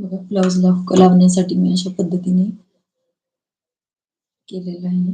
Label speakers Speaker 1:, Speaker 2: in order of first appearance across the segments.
Speaker 1: बघा ब्लाउजला लावण्यासाठी मी अशा पद्धतीने केलेलं आहे.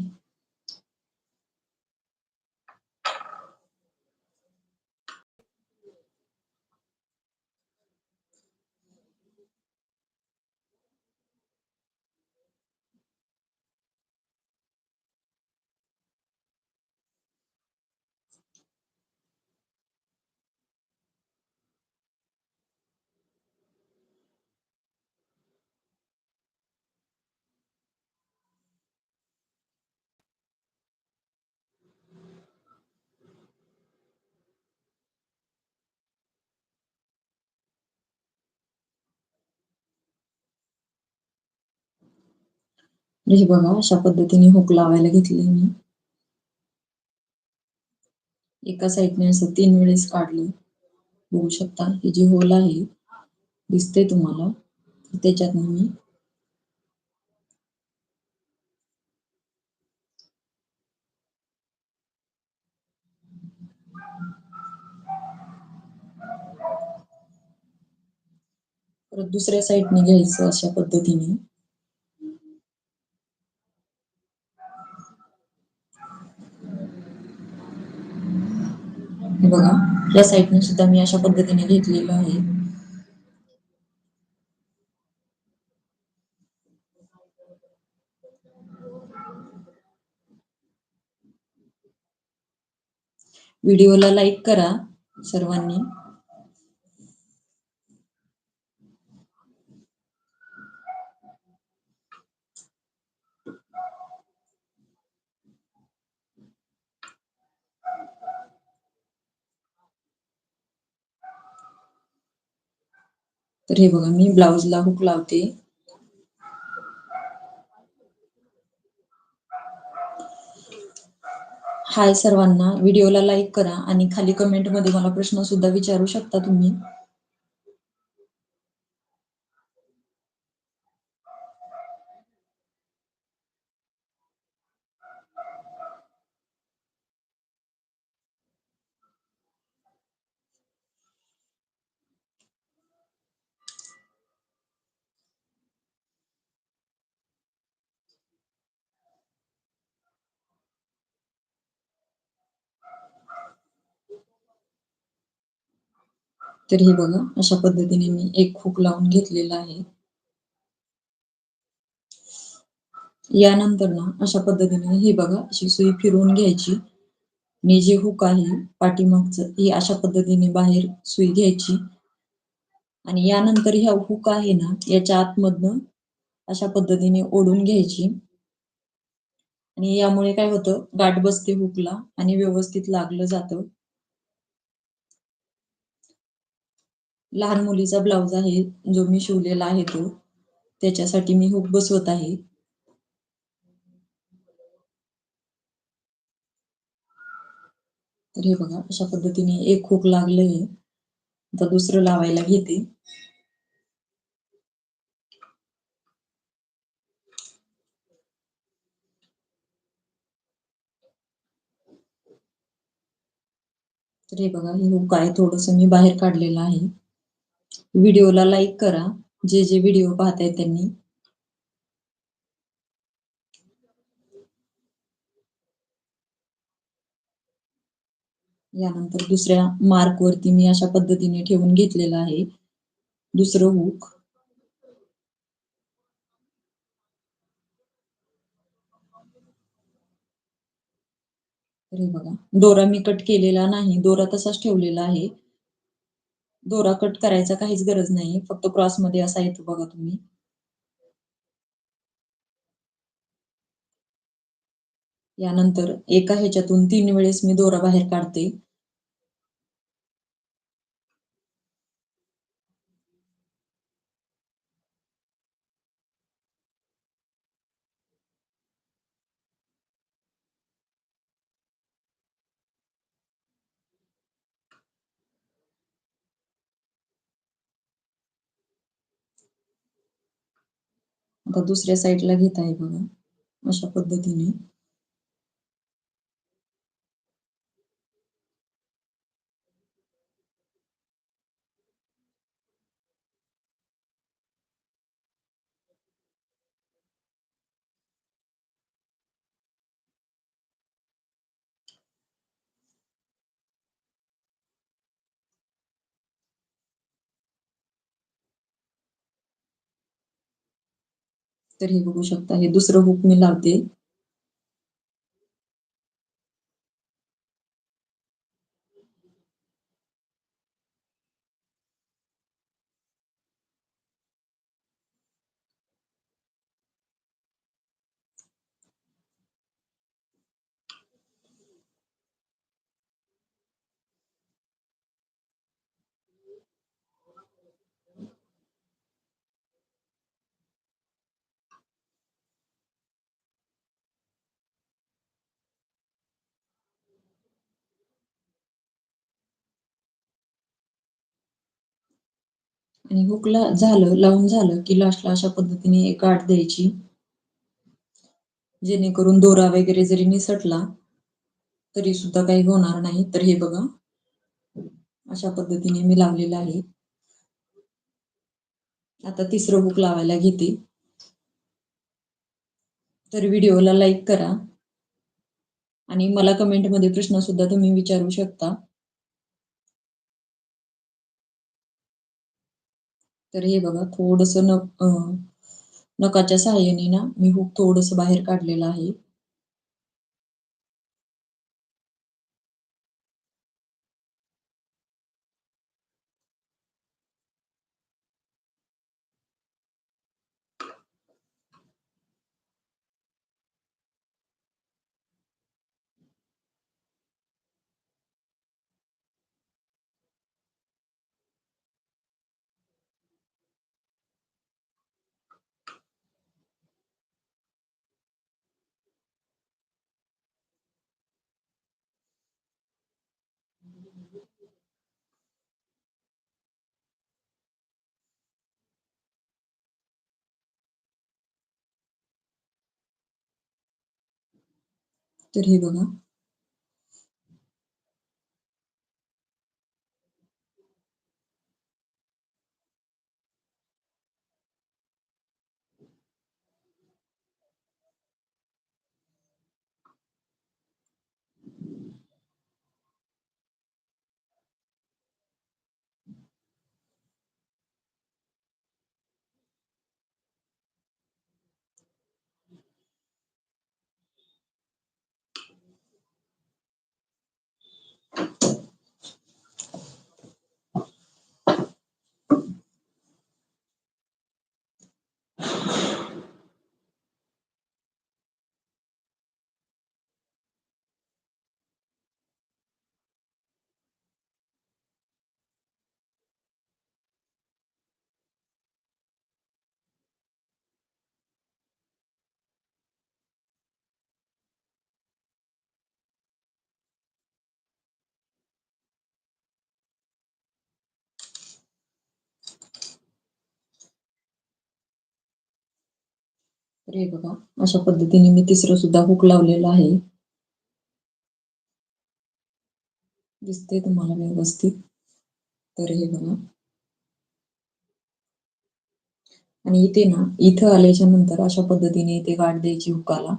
Speaker 1: हे बघा अशा पद्धतीने हुक लावायला घेतली मी. एका साईडने असं तीन वेळेस काढलं. बघू शकता ही जी होल आहे दिसते तुम्हाला. त्याच्यात मी परत दुसऱ्या साईडने घ्यायचं अशा पद्धतीने. हे बघा या साईडने सुद्धा मी अशा पद्धतीने घेतलेलं आहे. व्हिडिओला लाईक करा सर्वांनी. तर हे बघा मी ब्लाउजला हुक लावते. हाय सर्वांना व्हिडिओला लाईक करा आणि खाली कमेंटमध्ये मला प्रश्न सुद्धा विचारू शकता तुम्ही. तर हे बघा अशा पद्धतीने मी एक हुक लावून घेतलेला आहे. यानंतर ना अशा पद्धतीने हे बघा अशी सुई फिरवून घ्यायची. आणि जे हुक आहे पाठीमागचं ही अशा पद्धतीने बाहेर सुई घ्यायची. आणि यानंतर ह्या हुक आहे ना याच्या आतमधनं अशा पद्धतीने ओढून घ्यायची. आणि यामुळे काय होतं गाठ बसते हुकला आणि व्यवस्थित लागलं जातं. लहान मुलीचा ब्लाऊज आहे जो मी शिवलेला आहे तो. त्याच्यासाठी मी हुक बसवत आहे. तर हे बघा अशा पद्धतीने एक हुक लागलंय. आता दुसरं लावायला घेते. तर हे बघा हे हुक आहे. थोडस मी बाहेर काढलेलं आहे. व्हिडिओला लाईक करा जे जे व्हिडिओ पाहताय त्यांनी. यानंतर दुसऱ्या मार्क वरती मी अशा पद्धतीने ठेवून घेतलेलं आहे. दुसरं हुक बघा. दोरा मी कट केलेला नाही दोरा तसाच ठेवलेला आहे. दोरा कट करायचा काहीच गरज नाही. फक्त क्रॉसमध्ये असा येतो बघा तुम्ही. यानंतर एका ह्याच्यातून तीन वेळेस मी दोरा बाहेर काढते. आता दुसऱ्या साईडला घेत आहे बघा अशा पद्धतीने. तर हे बघू शकता हे दुसरं हुक मी लावते. आणि हुकला झालं लावून झालं की लास्टला अशा पद्धतीने एक गाठ द्यायची. जेणेकरून दोरा वगैरे जरी निसटला तरी सुद्धा काही होणार नाही. तर हे बघा अशा पद्धतीने मी लावलेलं आहे. आता तिसरं हुक लावायला घेते. तर व्हिडिओला लाईक करा. आणि मला कमेंटमध्ये प्रश्न सुद्धा तुम्ही विचारू शकता. तर हे बघा थोडस न नकाच्या सहाय्याने ना मी हुक थोडस बाहेर काढलेलं आहे. तर हे बघा तर हे बघा अशा पद्धतीने मी तिसरं सुद्धा हुक लावलेलं आहे. दिसते तुम्हाला व्यवस्थित? तर हे बघा. आणि इथे ना इथं आल्याच्यानंतर अशा पद्धतीने इथे गाठ द्यायची हुकाला.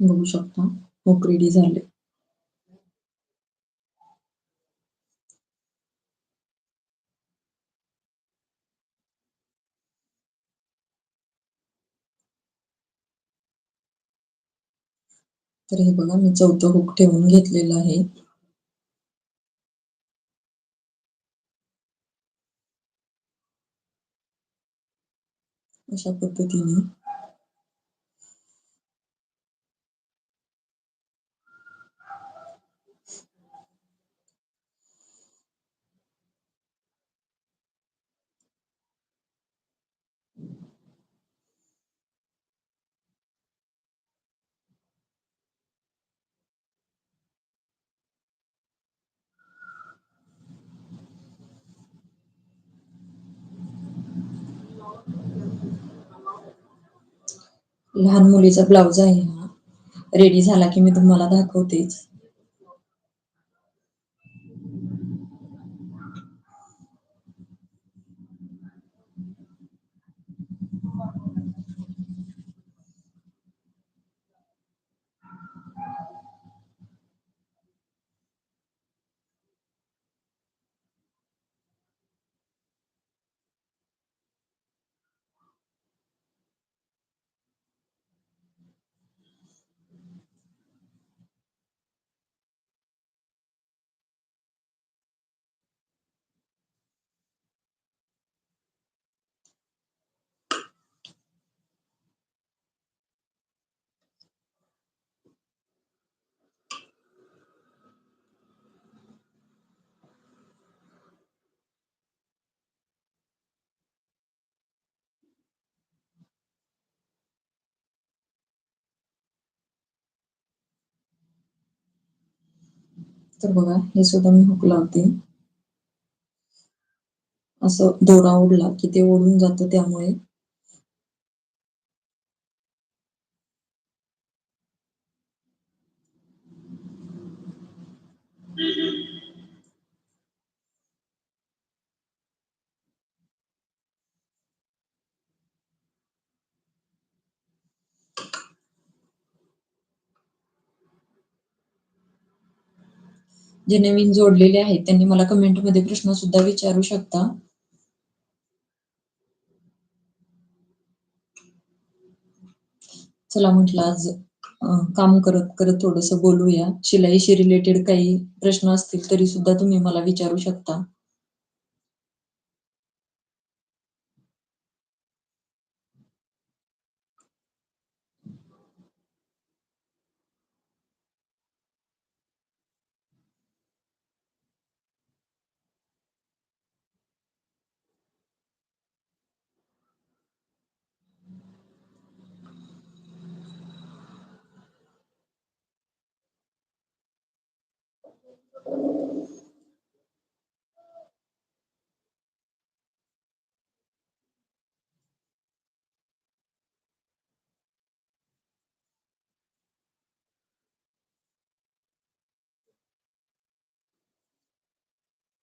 Speaker 1: बघू शकता. हुक रेडी झाले तर हे बघा मी चौथं हुक ठेवून घेतलेलं आहे. अशा पद्धतीने. लहान मुलीचा ब्लाउज आहे हा रेडी झाला की मी तुम्हाला दाखवतेच. तर बघा हे सुद्धा मी हुक लावते असं दोरा ओढला की ते ओढून जातं त्यामुळे. जे नवीन जोडलेले आहेत त्यांनी मला कमेंटमध्ये प्रश्न सुद्धा विचारू शकता. चला म्हटलं आज काम करत करत थोडस बोलूया. शिलाईशी रिलेटेड काही प्रश्न असतील तरी सुद्धा तुम्ही मला विचारू शकता.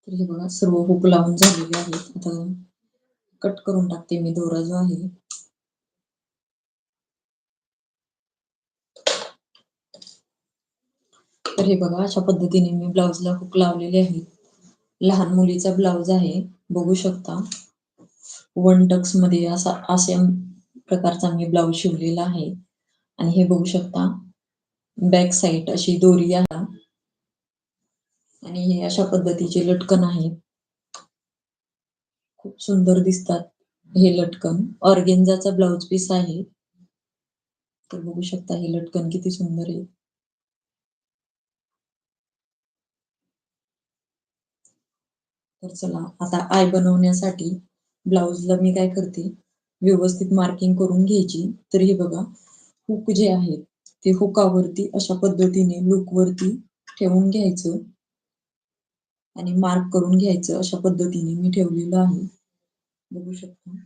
Speaker 1: तर हे बघा सर्व हुक लावून झालेले आहेत. आता कट करून टाकते मी दोरा जो आहे. तर हे बघा अशा पद्धतीने मी ब्लाउजला हुक लावलेले आहे लहान मुलीचा ब्लाउज आहे बघू शकता. वन टक्समध्ये असा अशा प्रकारचा मी ब्लाउज शिवलेला आहे. आणि हे बघू शकता बॅक साइड अशी दोरी आहे. आणि हे अशा पद्धतीचे लटकन आहेत. खूप सुंदर दिसतात हे लटकन. ऑर्गेन्झाचा ब्लाउज पीस आहे. तर बघू शकता हे लटकन किती सुंदर आहे. तर चला आता आय बनवण्यासाठी ब्लाउजला मी काय करते? व्यवस्थित मार्किंग करून घ्यायची. तर हे बघा हुक जे आहेत ते हुकावरती अशा पद्धतीने लूक वरती ठेवून घ्यायचं. आणि मार्क करून घ्यायचं अशा पद्धतीने मी ठेवलेलं आहे. बघू शकता.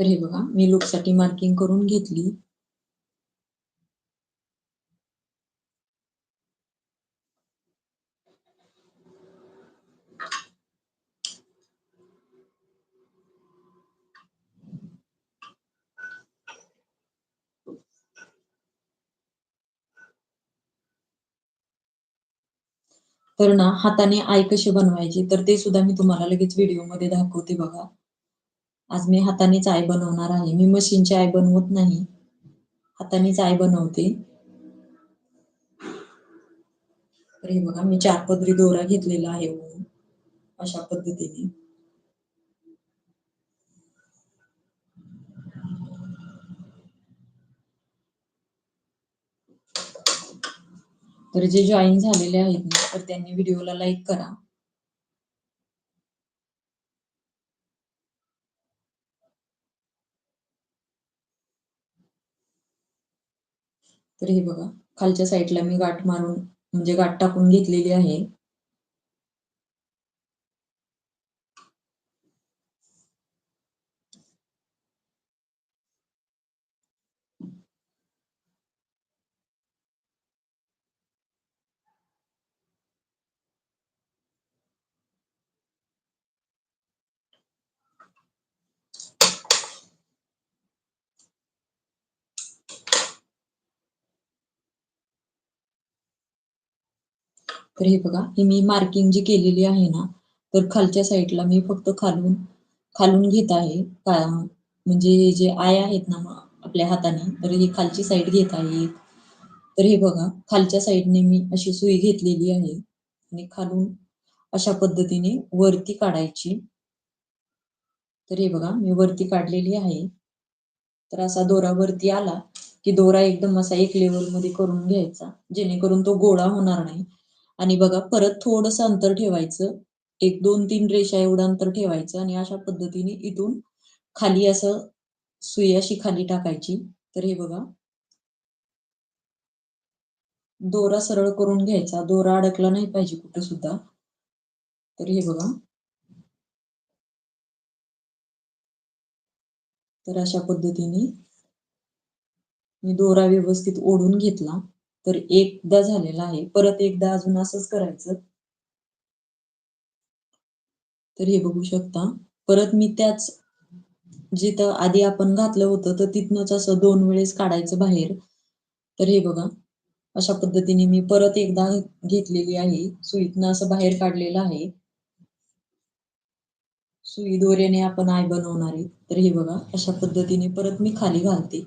Speaker 1: तर हे बघा मी लुकसाठी मार्किंग करून घेतली. तर ना हाताने आय कशी बनवायची तर ते सुद्धा मी तुम्हाला लगेच व्हिडिओमध्ये दाखवते बघा. आज मी हातानेच आय बनवणार आहे. मी मशीनची आय बनवत नाही. हातानेच आय बनवते. तर हे बघा मी चार पदरी दोरा घेतलेला आहे अशा पद्धतीने. तर जे जॉईन झालेले आहेत ना तर त्यांनी व्हिडिओला लाईक करा. तर हे बघा खालच्या साईडला मी गाठ मारून म्हणजे गाठ टाकून घेतलेली आहे. तर हे बघा ही मी मार्किंग जी केलेली आहे ना तर खालच्या साईडला मी फक्त खालून खालून घेत आहे. का म्हणजे हे जे आय आहेत ना आपल्या हाताने तर ही खालची साईड घेत आहे तर हे बघा खालच्या साईडने मी अशी सुई घेतलेली आहे. आणि खालून अशा पद्धतीने वरती काढायची. तर हे बघा मी वरती काढलेली आहे. तर असा दोरा वरती आला की दोरा एकदम असा एक लेवलमध्ये करून घ्यायचा जेणेकरून तो गोळा होणार नाही. आणि बघा परत थोडस अंतर ठेवायचं. एक दोन तीन रेषा एवढं अंतर ठेवायचं आणि अशा पद्धतीने इथून खाली असं सुई अशी खाली टाकायची. तर हे बघा. दोरा सरळ करून घ्यायचा. दोरा अडकला नाही पाहिजे कुठं सुद्धा. तर हे बघा. तर अशा पद्धतीने मी दोरा व्यवस्थित ओढून घेतला. तर एकदा झालेला आहे. परत एकदा अजून असंच करायचं. तर हे बघू शकता. परत मी त्याच जिथं आधी आपण घातलं होतं तर तिथनंच असं दोन वेळेस काढायचं बाहेर. तर हे बघा. अशा पद्धतीने मी परत एकदा घेतलेली आहे. सुईतनं असं बाहेर काढलेलं आहे. सुई दोऱ्याने आपण आय बनवणार आहे. तर हे बघा. अशा पद्धतीने परत मी खाली घालते.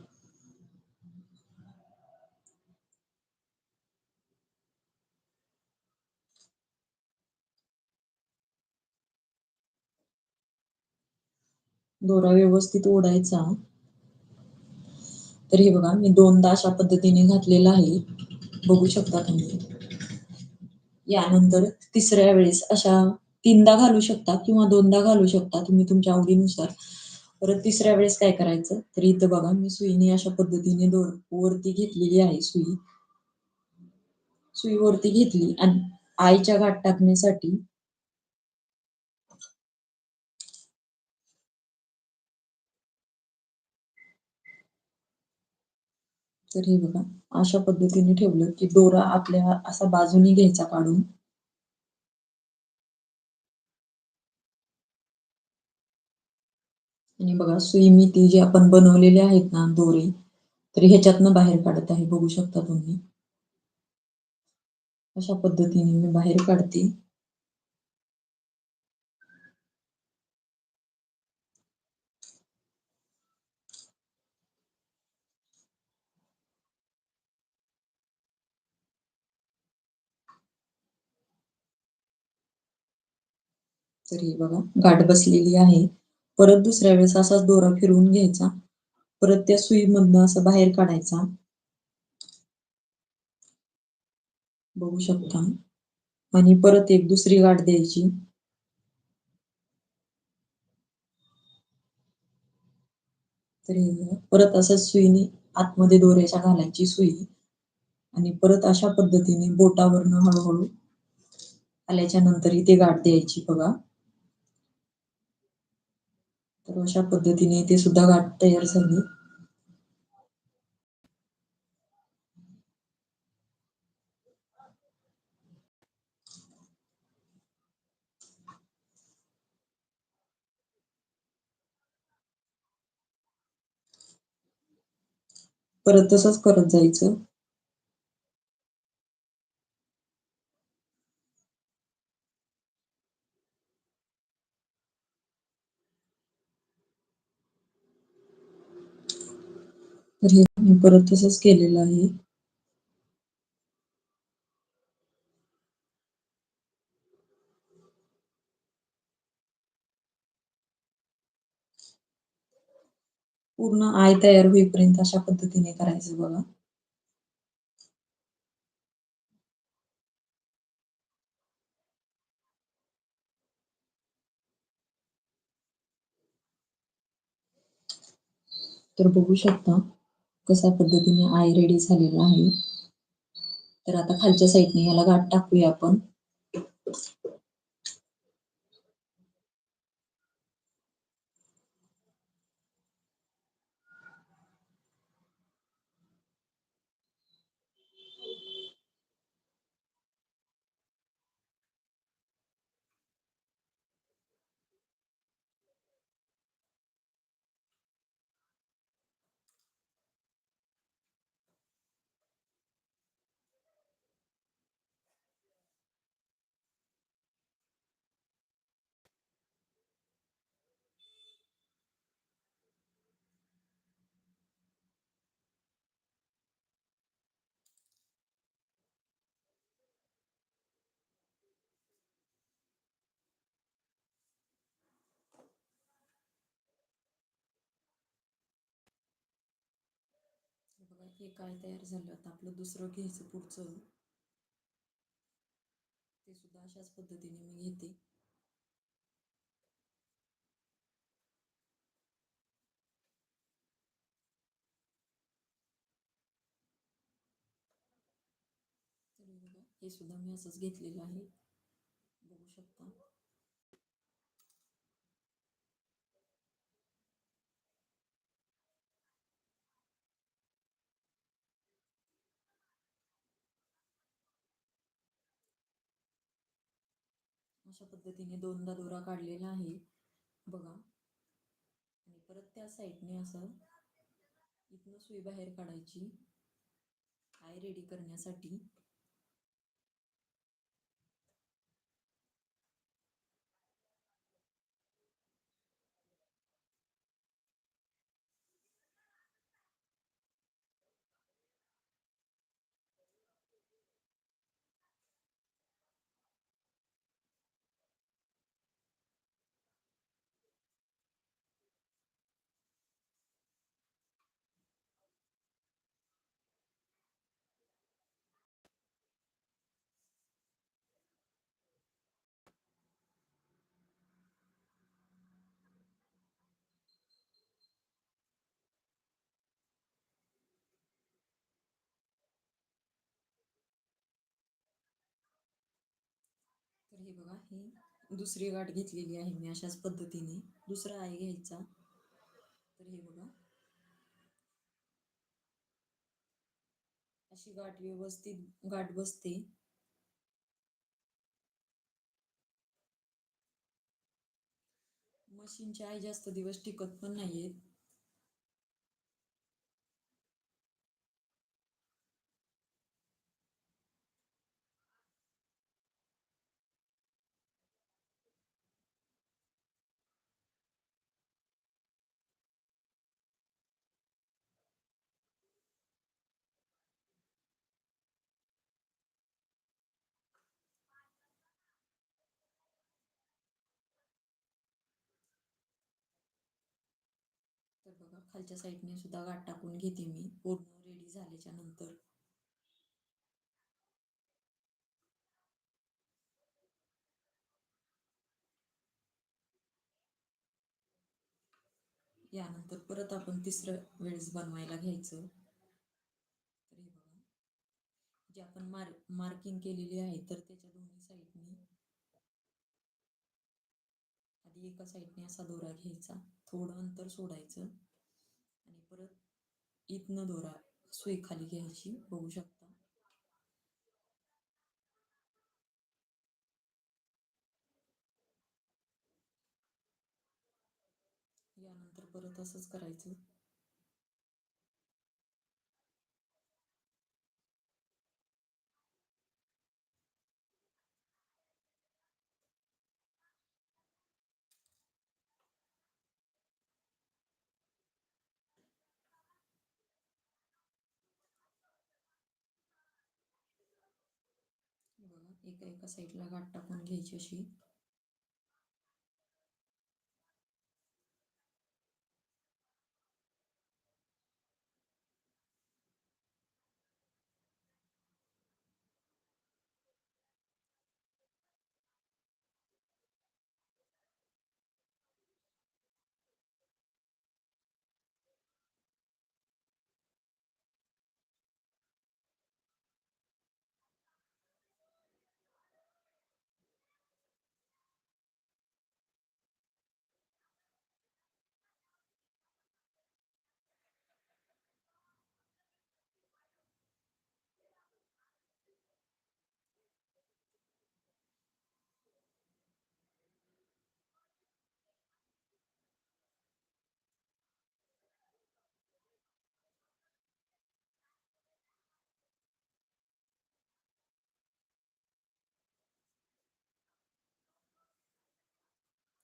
Speaker 1: दोरा व्यवस्थित ओढायचा. तर हे बघा मी दोनदा अशा पद्धतीने घातलेला आहे. बघू शकता तुम्ही. यानंतर तिसऱ्या वेळेस अशा तीनदा घालू शकता किंवा दोनदा घालू शकता तुम्ही तुमच्या आवडीनुसार. परत तिसऱ्या वेळेस काय करायचं? तर इथं बघा मी सुईने अशा पद्धतीने दोर वरती घेतलेली आहे सुई. सुई वरती घेतली आणि आईच्या गाठ टाकण्यासाठी तर हे बघा अशा पद्धतीने ठेवलं की दोरा आपल्या असा बाजूनी घ्यायचा काढून. आणि बघा सुई मी ती जी आपण बनवलेले आहेत ना दोरे तर ह्याच्यातनं बाहेर काढत आहे बघू शकता तुम्ही. अशा पद्धतीने मी बाहेर काढते. तर हे बघा गाठ बसलेली आहे. परत दुसऱ्या वेळेस असाच दोरा फिरवून घ्यायचा. परत त्या सुईमधनं असं बाहेर काढायचा. बघू शकता. आणि परत एक दुसरी गाठ द्यायची. तर परत असं सुईने आतमध्ये दोऱ्याच्या घालायची सुई. आणि परत अशा पद्धतीने बोटावरनं हळूहळू आल्याच्यानंतर इथे गाठ द्यायची बघा. तर अशा पद्धतीने ते सुद्धा गाठ तयार झाली. परत तसंच करत जायचं. तर हे मी परत तसंच केलेलं आहे. पूर्ण आय तयार होईपर्यंत अशा पद्धतीने करायचं बघा. तर बघू शकता. कशा पद्धतीने आय रेडी झालेला आहे. तर आता खालच्या साईडने याला गाठ टाकूया आपण. हे काय तयार झालं? आता आपलं दुसरं घ्यायचं पुढचं. ते सुद्धा अशाच पद्धतीने मी घेते. हे सुद्धा मी असंच घेतलेलं आहे. बघू शकता. अशा पद्धतीने दोनदा दोरा काढलेला आहे. बघा. आणि परत त्या साईडने असं इथनं सुई बाहेर काढायची. आय रेडी करण्यासाठी. हे बघा ही दुसरी गाठ घेतलेली आहे मी अशाच पद्धतीने. दुसरा आहे घ्यायचा. तर हे बघा. अशी गाठ व्यवस्थित गाठ बसते. मशीनची आई जास्त दिवस टिकत पण नाहीये बघा खालच्या साईडने सुद्धा गाठ टाकून घेते मी. पूर्ण रेडी झाल्याच्यानंतर. यानंतर परत आपण तिसरं वेळेस बनवायला घ्यायचं. तर हे बघा. जे आपण मार मार्किंग केलेली आहे तर त्याच्या दोन्ही साईडनी आधी एका साईडने असा दोरा घ्यायचा. थोडं अंतर सोडायचं. आणि परत इथनं दोरा सुई खाली घ्यायची बघू शकता. यानंतर परत असंच करायचं हे बघा एका एका साईडला गाठ टाकून घ्यायची अशी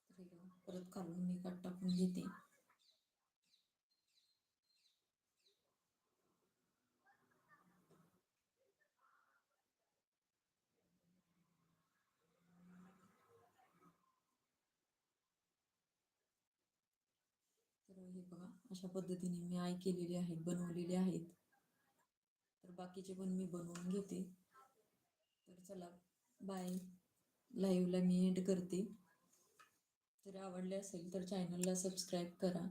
Speaker 1: तर हे बघा, परत खालून मी टाकून घेते. तर हे बघा अशा पद्धतीने मी आय केलेले आहेत बनवलेले आहेत. तर बाकीचे पण मी बनवून घेते. तर चला बाय लाईव्हला मी एंड करते. जर आवडले असेल तर चॅनलला सबस्क्राईब करा.